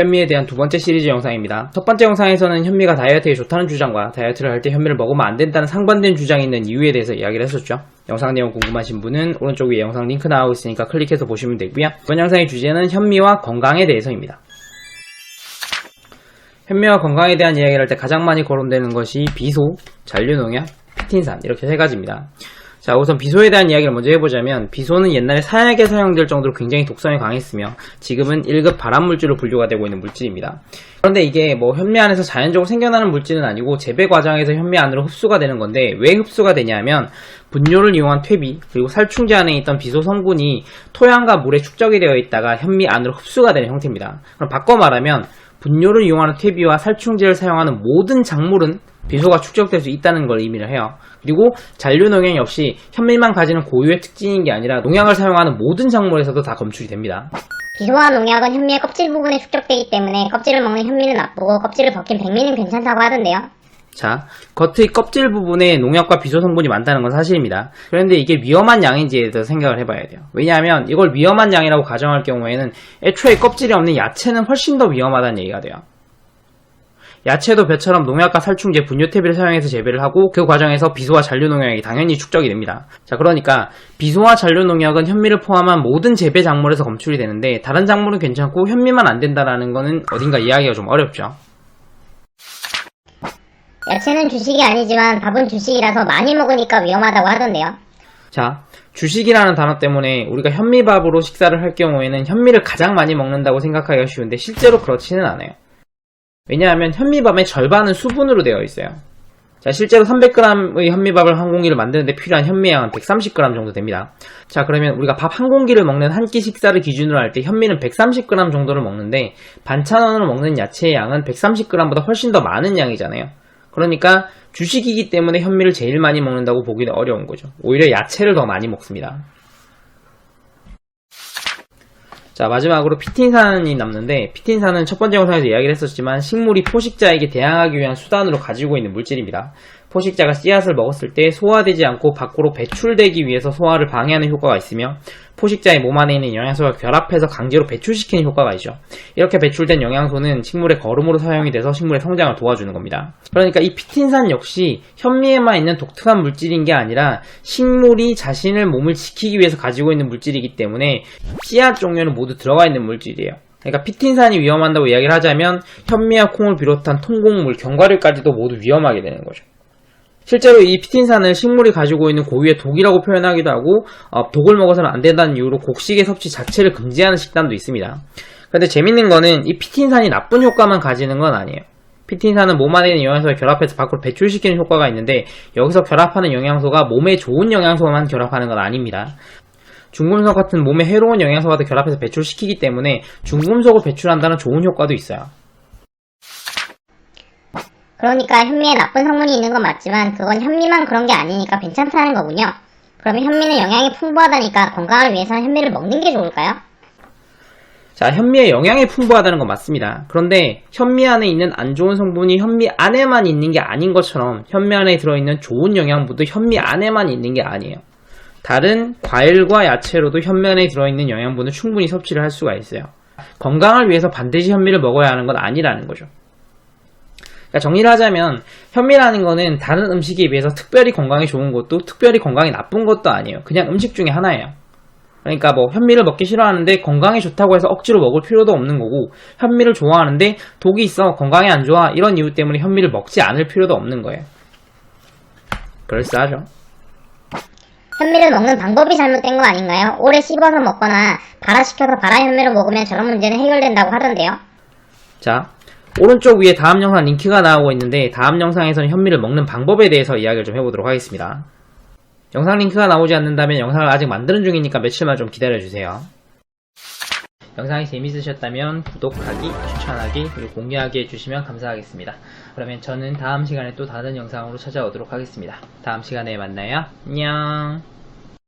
현미에 대한 두 번째 시리즈 영상입니다. 첫 번째 영상에서는 현미가 다이어트에 좋다는 주장과 다이어트를 할 때 현미를 먹으면 안 된다는 상반된 주장이 있는 이유에 대해서 이야기를 했었죠. 영상 내용 궁금하신 분은 오른쪽 위에 영상 링크 나오고 있으니까 클릭해서 보시면 되고요. 이번 영상의 주제는 현미와 건강에 대해서입니다. 현미와 건강에 대한 이야기를 할 때 가장 많이 거론되는 것이 비소, 잔류농약, 피틴산 이렇게 세 가지입니다. 자, 우선 비소에 대한 이야기를 먼저 해보자면 비소는 옛날에 사약에 사용될 정도로 굉장히 독성이 강했으며 지금은 1급 발암물질로 분류가 되고 있는 물질입니다. 그런데 이게 뭐 현미 안에서 자연적으로 생겨나는 물질은 아니고 재배 과정에서 현미 안으로 흡수가 되는 건데 왜 흡수가 되냐면 분뇨를 이용한 퇴비 그리고 살충제 안에 있던 비소 성분이 토양과 물에 축적이 되어 있다가 현미 안으로 흡수가 되는 형태입니다. 그럼 바꿔 말하면 분뇨를 이용하는 퇴비와 살충제를 사용하는 모든 작물은 비소가 축적될 수 있다는 걸 의미를 해요. 그리고 잔류 농약 역시 현미만 가지는 고유의 특징인 게 아니라 농약을 사용하는 모든 작물에서도 다 검출이 됩니다. 비소와 농약은 현미의 껍질 부분에 축적되기 때문에 껍질을 먹는 현미는 나쁘고 껍질을 벗긴 백미는 괜찮다고 하던데요. 자, 겉의 껍질 부분에 농약과 비소 성분이 많다는 건 사실입니다. 그런데 이게 위험한 양인지에 대해서 생각을 해봐야 돼요. 왜냐하면 이걸 위험한 양이라고 가정할 경우에는 애초에 껍질이 없는 야채는 훨씬 더 위험하다는 얘기가 돼요. 야채도 배처럼 농약과 살충제, 분뇨태비를 사용해서 재배를 하고 그 과정에서 비소와 잔류농약이 당연히 축적이 됩니다. 자 그러니까 비소와 잔류농약은 현미를 포함한 모든 재배 작물에서 검출이 되는데 다른 작물은 괜찮고 현미만 안 된다라는 거는 어딘가 이해하기가 좀 어렵죠. 야채는 주식이 아니지만 밥은 주식이라서 많이 먹으니까 위험하다고 하던데요. 자, 주식이라는 단어 때문에 우리가 현미밥으로 식사를 할 경우에는 현미를 가장 많이 먹는다고 생각하기가 쉬운데 실제로 그렇지는 않아요. 왜냐하면 현미밥의 절반은 수분으로 되어 있어요. 자, 실제로 300g의 현미밥을 한 공기를 만드는데 필요한 현미 양은 130g 정도 됩니다. 자, 그러면 우리가 밥 한 공기를 먹는 한 끼 식사를 기준으로 할 때 현미는 130g 정도를 먹는데 반찬원으로 먹는 야채의 양은 130g보다 훨씬 더 많은 양이잖아요. 그러니까 주식이기 때문에 현미를 제일 많이 먹는다고 보기는 어려운 거죠. 오히려 야채를 더 많이 먹습니다. 자, 마지막으로 피틴산이 남는데, 피틴산은 첫 번째 영상에서 이야기를 했었지만, 식물이 포식자에게 대항하기 위한 수단으로 가지고 있는 물질입니다. 포식자가 씨앗을 먹었을 때 소화되지 않고 밖으로 배출되기 위해서 소화를 방해하는 효과가 있으며, 포식자의 몸 안에 있는 영양소가 결합해서 강제로 배출시키는 효과가 있죠. 이렇게 배출된 영양소는 식물의 거름으로 사용이 돼서 식물의 성장을 도와주는 겁니다. 그러니까 이 피틴산 역시 현미에만 있는 독특한 물질인 게 아니라 식물이 자신의 몸을 지키기 위해서 가지고 있는 물질이기 때문에 씨앗 종류는 모두 들어가 있는 물질이에요. 그러니까 피틴산이 위험한다고 이야기를 하자면 현미와 콩을 비롯한 통곡물, 견과류까지도 모두 위험하게 되는 거죠. 실제로 이 피틴산을 식물이 가지고 있는 고유의 독이라고 표현하기도 하고 어, 독을 먹어서는 안 된다는 이유로 곡식의 섭취 자체를 금지하는 식단도 있습니다. 그런데 재밌는 거는 이 피틴산이 나쁜 효과만 가지는 건 아니에요. 피틴산은 몸 안에 있는 영양소를 결합해서 밖으로 배출시키는 효과가 있는데 여기서 결합하는 영양소가 몸에 좋은 영양소만 결합하는 건 아닙니다. 중금속 같은 몸에 해로운 영양소와도 결합해서 배출시키기 때문에 중금속을 배출한다는 좋은 효과도 있어요. 그러니까 현미에 나쁜 성분이 있는 건 맞지만 그건 현미만 그런 게 아니니까 괜찮다는 거군요. 그러면 현미는 영양이 풍부하다니까 건강을 위해서는 현미를 먹는 게 좋을까요? 자, 현미에 영양이 풍부하다는 건 맞습니다. 그런데 현미 안에 있는 안 좋은 성분이 현미 안에만 있는 게 아닌 것처럼 현미 안에 들어있는 좋은 영양분도 현미 안에만 있는 게 아니에요. 다른 과일과 야채로도 현미 안에 들어있는 영양분을 충분히 섭취를 할 수가 있어요. 건강을 위해서 반드시 현미를 먹어야 하는 건 아니라는 거죠. 그러니까 정리를 하자면 현미라는 거는 다른 음식에 비해서 특별히 건강에 좋은 것도 특별히 건강에 나쁜 것도 아니에요. 그냥 음식 중에 하나예요. 그러니까 뭐 현미를 먹기 싫어하는데 건강에 좋다고 해서 억지로 먹을 필요도 없는 거고 현미를 좋아하는데 독이 있어 건강에 안 좋아 이런 이유 때문에 현미를 먹지 않을 필요도 없는 거예요. 그럴싸하죠. 현미를 먹는 방법이 잘못된 거 아닌가요? 오래 씹어서 먹거나 발화시켜서 발화 현미를 먹으면 저런 문제는 해결된다고 하던데요. 자, 오른쪽 위에 다음 영상 링크가 나오고 있는데 다음 영상에서는 현미를 먹는 방법에 대해서 이야기를 좀 해보도록 하겠습니다. 영상 링크가 나오지 않는다면 영상을 아직 만드는 중이니까 며칠만 좀 기다려주세요. 영상이 재밌으셨다면 구독하기, 추천하기, 그리고 공유하기 해주시면 감사하겠습니다. 그러면 저는 다음 시간에 또 다른 영상으로 찾아오도록 하겠습니다. 다음 시간에 만나요. 안녕.